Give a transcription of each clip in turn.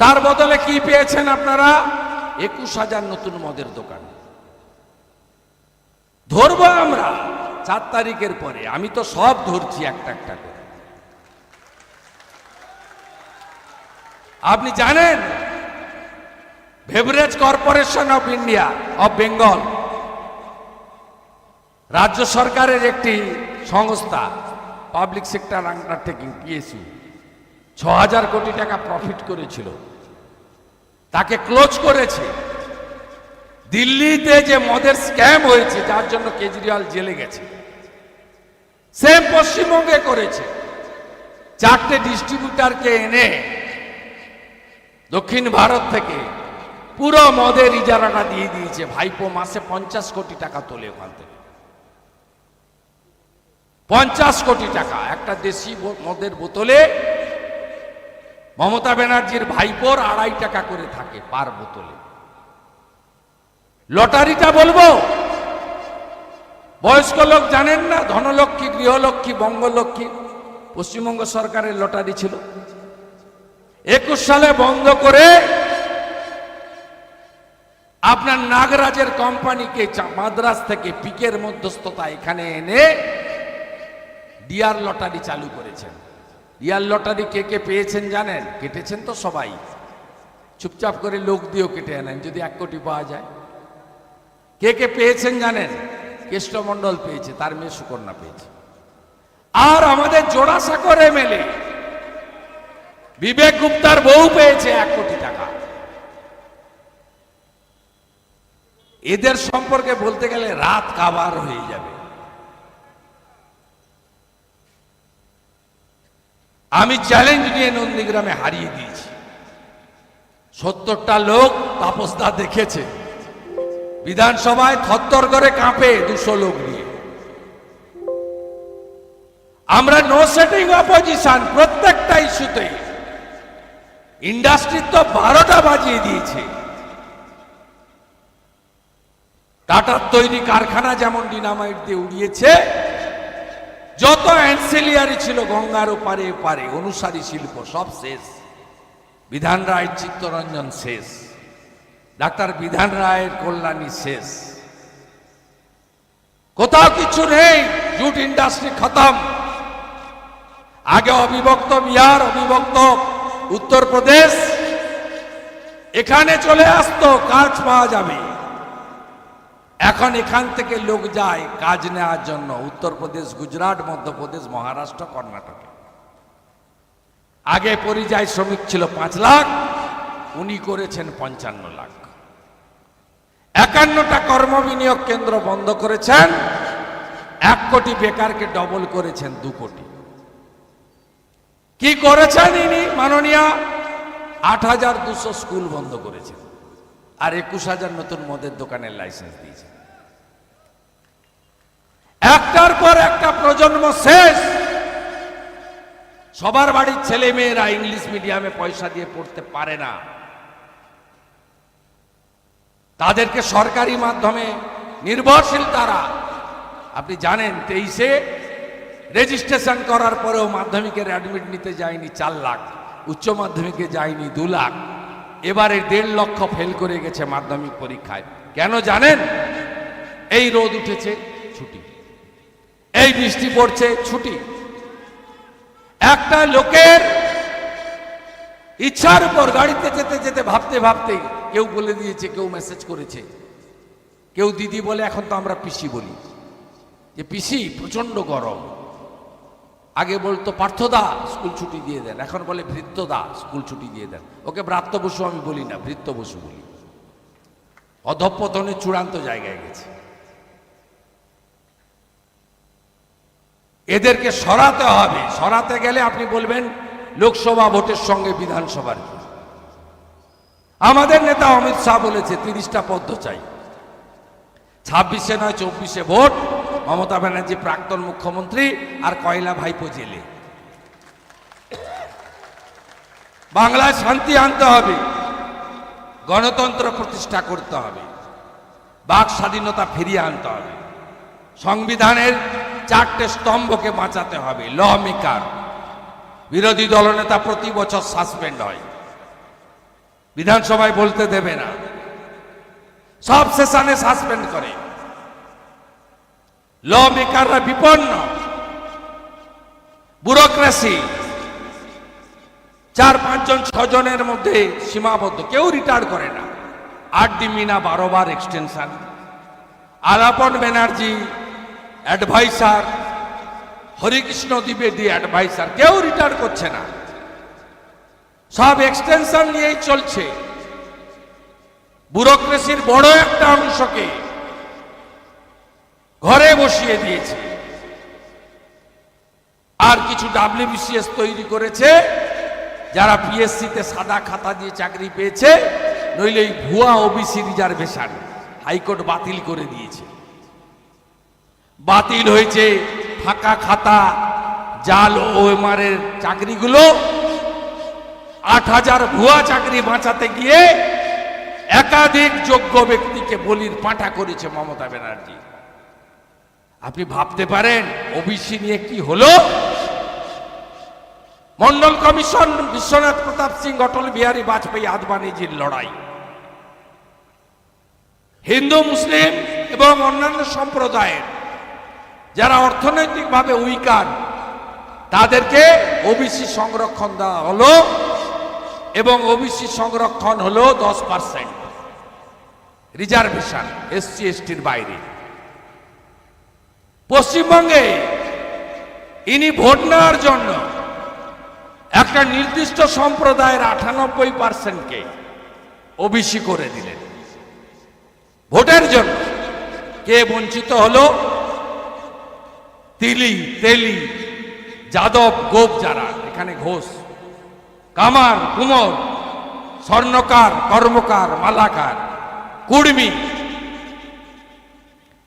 তার বদলে কি পেয়েছেন আপনারা? একুশ হাজার নতুন মদের দোকান। ধরবো আমরা চার তারিখের পরে। আমি তো সব ধরছি একটা একটা করে। আপনি জানেন beverage corporation of India of Bengal রাজ্য সরকারের একটি সংস্থা পাবলিক সেক্টর আন্ডারটেকিং পিএসইউ ছ হাজার কোটি টাকা প্রফিট করেছিল। তাকে ক্লোজ করেছে। দিল্লিতে যে মদের স্ক্যাম হয়েছে, যার জন্য কেজরিওয়াল জেলে গেছে। সে পশ্চিমবঙ্গে করেছে। চারটে ডিস্ট্রিবিউটারকে এনে দক্ষিণ ভারত থেকে পুরো মদের ইজারাটা দিয়ে দিয়েছে। ভাইপো মাসে পঞ্চাশ কোটি টাকা তোলে ওখান থেকে। পঞ্চাশ কোটি টাকা একটা দেশি মদের বোতলে মমতা ব্যানার্জির ভাইপোর আড়াই টাকা করে থাকে পার বোতলে। লটারিটা বলব? বয়স্ক লোক জানেন না, ধনলক্ষ্মী, গৃহলক্ষ্মী, বঙ্গলক্ষ্মী। পশ্চিমবঙ্গ সরকারের লটারি ছিল। একুশ সালে বন্ধ করে আপনার নাগরাজের কোম্পানিকে মাদ্রাজ থেকে পিকের মধ্যস্থতা এখানে এনে ডিয়ার লটারি চালু করেছেন। ডিয়ার লটারি কে কে পেয়েছেন জানেন? কেটেছেন তো সবাই। চুপচাপ করে লোক দিয়েও কেটে আনেন, যদি এক কোটি পাওয়া যায়। কে কে পেয়েছেন জানেন? কেষ্টমণ্ডল পেয়েছে, তার মেয়ে সুকন্যা পেয়েছে। আর আমাদের জোড়াসাঁকর এমএলএ বিবেক গুপ্তার বউ পেয়েছে এক কোটি টাকা। এদের সম্পর্কে বলতে গেলে রাত কাবার হয়ে যাবে। আমি চ্যালেঞ্জ নিয়ে নন্দীগ্রামে হারিয়ে দিয়েছি। সত্তরটা লোক তাপসদা দেখেছে। বিধানসভায় থরথর করে কাঁপে দুশো লোক নিয়ে। আমরা নো সেটিং অপোজিশন প্রত্যেকটা ইস্যুতে ইন্ডাস্ট্রি তো বারোটা বাজিয়ে দিয়েছে। টাটার তৈরি কারখানা যেমন ডিনামাইট দিয়ে উড়িয়েছে যত অ্যান্সেলিয়ারি ছিল গঙ্গার ওপারে পারে অনুসারী শিল্প সব শেষ। বিধান রায়ের চিত্তরঞ্জন শেষ। ডাক্তার বিধান রায়ের কল্যাণী শেষ। কোথাও কিছু নেই, জুট ইন্ডাস্ট্রি খতম। আগে অবিভক্ত বিহার, অবিভক্ত উত্তরপ্রদেশ। এখানে চলে আসতো, কাজ পাওয়া যাবে। এখন এখান থেকে লোক যায় কাজ নেওয়ার জন্য। উত্তরপ্রদেশ, গুজরাট, মধ্যপ্রদেশ, মহারাষ্ট্র, কর্ণাটকে। আগে পরিযায়ী শ্রমিক ছিল পাঁচ লাখ, উনি করেছেন পঞ্চান্ন লাখ। একান্নটা কর্মবিনিয়োগ কেন্দ্র বন্ধ করেছেন, এক কোটি বেকারকে ডবল করেছেন দু কোটি। কি করেছেন ইনি, মাননীয়? আট হাজার দুশো স্কুল বন্ধ করেছেন। আর একুশ হাজার নতুন মদের দোকানের লাইসেন্স দিয়েছে। একটার পর একটা প্রজন্ম শেষ। সবার বাড়ির ছেলে মেয়েরা ইংলিশ মিডিয়ামে পয়সা দিয়ে পড়তে পারে না। তাদেরকে সরকারি মাধ্যমে নির্ভরশীল তারা। আপনি জানেন, তেইশে রেজিস্ট্রেশন করার পরেও মাধ্যমিকের অ্যাডমিট নিতে যায়নি চার লাখ, উচ্চ মাধ্যমিকে যায়নি দু লাখ। এবারে দেড় লক্ষ ফেল করে গেছে মাধ্যমিক পরীক্ষায়। কেন জানেন? এই রোদ উঠেছে, ছুটি। এই বৃষ্টি পড়ছে, ছুটি। একটা লোকের ইচ্ছার উপর গাড়িতে যেতে যেতে ভাবতে ভাবতে কেউ বলে দিয়েছে, কেউ মেসেজ করেছে। কেউ দিদি বলে, এখন তো আমরা পিসি বলি। যে পিসি প্রচণ্ড গরম। আগে বলতো পার্থদা, স্কুল ছুটি দিয়ে দেন। এখন বলে ভৃত্যদা, স্কুল ছুটি দিয়ে দেন। ওকে ব্রাত্য বসু আমি বলি না, ভৃত্য বসু বলি। অধঃপতনের চূড়ান্ত জায়গায় গেছে। এদেরকে সরাতে হবে। সরাতে গেলে আপনি বলবেন, লোকসভা ভোটের সঙ্গে বিধানসভার আমাদের নেতা অমিত শাহ বলেছে, তিরিশটা পদ্ম চাই। ছাব্বিশে নয়, চব্বিশে ভোট মমতা ব্যানার্জি প্রাক্তন মুখ্যমন্ত্রী আর কয়লা ভাইপো জেলে। বাংলায় শান্তি আনতে হবে, গণতন্ত্র প্রতিষ্ঠা করতে হবে, বাক স্বাধীনতা ফিরিয়ে আনতে হবে, সংবিধানের চারটে স্তম্ভকে বাঁচাতে হবে, ল মেকার। বিরোধী দলনেতা প্রতি বছর সাসপেন্ড হয়। বিধানসভায় বলতে দেবে না। সব সেশনে সাসপেন্ড করে। ল বিপন্ন। ব্যুরোক্রেসি চার পাঁচজন ছজনের মধ্যে সীমাবদ্ধ। কেউ রিটায়ার করে না। আট ডিমিনা বারো বার এক্সটেনশন আলাপন ব্যানার্জি অ্যাডভাইসার হরিকৃষ্ণ দ্বিবেদী অ্যাডভাইসার কেউ রিটায়ার করছে না। সব এক্সটেনশন নিয়েই চলছে। ব্যুরোক্রেসির বড় একটা অংশকে বসিয়ে দিয়েছে। আর কিছু ডাব্লিউবিসিএস তৈরি করেছে, যারা পিএসসিতে সাদা খাতা দিয়ে চাকরি পেয়েছে, নইলে এই ভুয়া ওবিসি রিজার্ভেশন হাইকোর্ট বাতিল করে দিয়েছে। বাতিল হয়েছে ফাঁকা খাতা, জাল ওএমআরের চাকরিগুলো। আট হাজার ভুয়া চাকরি বাঁচাতে গিয়ে একাধিক যোগ্য ব্যক্তিকে বলির পাঠা করেছে মমতা ব্যানার্জি। আপনি ভাবতে পারেন, ওবিসি নিয়ে কি হলো? মন্ডল কমিশন বিশ্বনাথ প্রতাপ সিং, অটল বিহারী বাজপেয়ী, আদবানিজির লড়াই। হিন্দু, মুসলিম এবং অন্যান্য সম্প্রদায়ের যারা অর্থনৈতিকভাবে উইকার, তাদেরকে ওবিসি সংরক্ষণ দেওয়া হলো এবং ওবিসি সংরক্ষণ হলো দশ পার্সেন্ট। রিজার্ভেশন, এসসি, এসটির বাইরে। পশ্চিমবঙ্গে ইনি ভোট নেওয়ার জন্য একটা নির্দিষ্ট সম্প্রদায়ের আটানব্বই পার্সেন্টকে ওবিসি করে দিলেন। ভোটের জন্য কে বঞ্চিত হলো? তিলি, তেলি, যাদব, গোপ যারা, এখানে ঘোষ কামার কুমোর স্বর্ণকার, কর্মকার, মালাকার, কুর্মী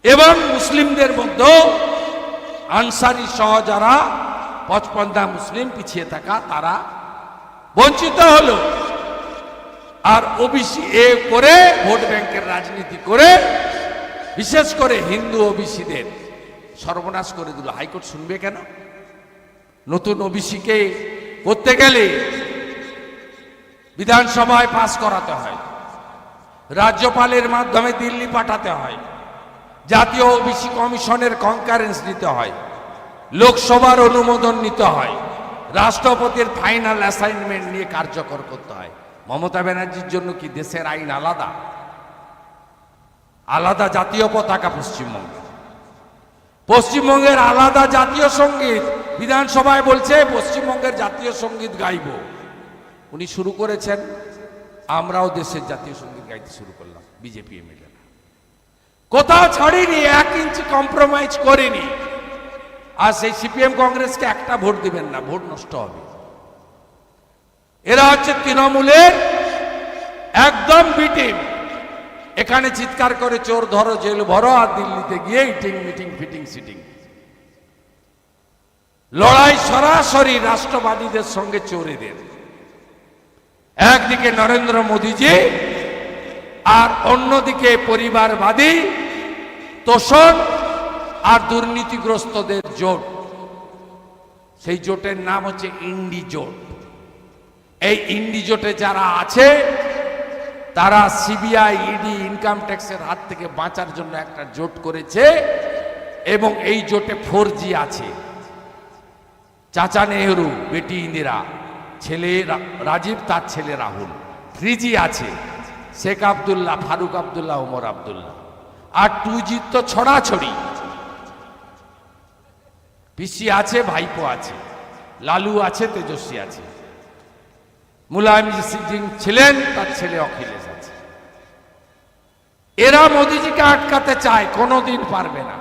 এবং মুসলিমদের মধ্যেও আনসারি সহ যারা পচপন্দা মুসলিম পিছিয়ে থাকা, তারা বঞ্চিত হলো। আর ওবিসি এ করে, ভোট ব্যাংকের রাজনীতি করে, বিশেষ করে হিন্দু ওবিসিদের সর্বনাশ করে দিল। হাইকোর্ট শুনবে কেন? নতুন ওবিসিকে করতে গেলে বিধানসভায় পাস করাতে হয়, রাজ্যপালের মাধ্যমে দিল্লি পাঠাতে হয়। জাতীয় ওবিসি কমিশনের কনকারেন্স নিতে হয়। লোকসভার অনুমোদন নিতে হয়। রাষ্ট্রপতির ফাইনাল অ্যাসাইনমেন্ট নিয়ে কার্যকর করতে হয়। মমতা ব্যানার্জির জন্য কি দেশের আইন আলাদা? আলাদা জাতীয় পতাকা পশ্চিমবঙ্গে পশ্চিমবঙ্গের আলাদা জাতীয় সংগীত বিধানসভায় বলছে, পশ্চিমবঙ্গের জাতীয় সংগীত গাইব। উনি শুরু করেছেন, আমরাও দেশের জাতীয় সংগীত গাইতে শুরু করলাম, বিজেপি এমএলএ। কোথাও ছাড়িনি, এক ইঞ্চি কম্প্রোমাইজ করিনি। আর সেই সিপিএম কংগ্রেসকে একটা ভোট দিবেন না, ভোট নষ্ট হবে। এরা হচ্ছে তৃণমূলের একদম বিটিম এখানে চিৎকার করে চোর ধরো, জেল ভরো, আর দিল্লিতে গিয়ে ইটিং মিটিং ফিটিং সিটিং লড়াই সরাসরি রাষ্ট্রবাদীদের সঙ্গে চোরেদের। একদিকে নরেন্দ্র মোদীজি, আর অন্যদিকে পরিবারবাদী তোষণ আর দুর্নীতিগ্রস্তদের জোট। সেই জোটের নাম হচ্ছে ইন্ডি জোট। এই ইন্ডি জোটে যারা আছে, তারা সিবিআই, ইডি, ইনকাম ট্যাক্সের হাত থেকে বাঁচার জন্য একটা জোট করেছে এবং এই জোটে ফোর আছে। চাচা নেহরু, বেটি ইন্দিরা, ছেলে রাজীব, তার ছেলে রাহুল। থ্রি আছে, শেখ আবদুল্লাহ, ফারুক আবদুল্লাহ, ওমর আবদুল্লাহ। আর টু তো ছড়াছড়ি। পিসি আছে, ভাইপো আছে, লালু আছে, তেজস্বী আছে। মুলায়ম সিং ছিলেন, তার ছেলে অখিলেশ আছে। এরা মোদিজিকে আটকাতে চায়, কোনোদিন পারবে না।